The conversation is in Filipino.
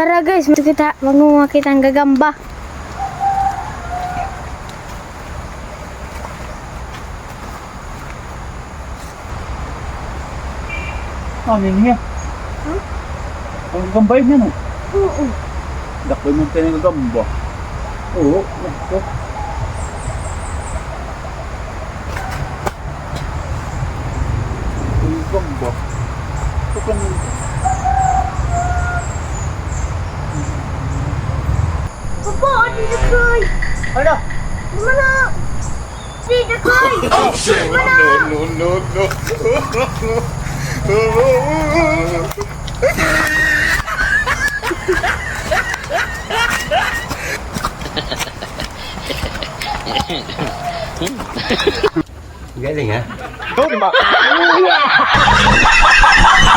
Tara guys, mas kita mangunga kita ang gagamba. Ano niya? Ang gambay niya no? Oo. Dakoy mo tayo ng gamba. Oo. Ito. Ang gamba. Ito Bố đi được rồi Ở đâu? Mà nó Đi được cười Oh shit No no no no Ghé gì hả? Tốt mà.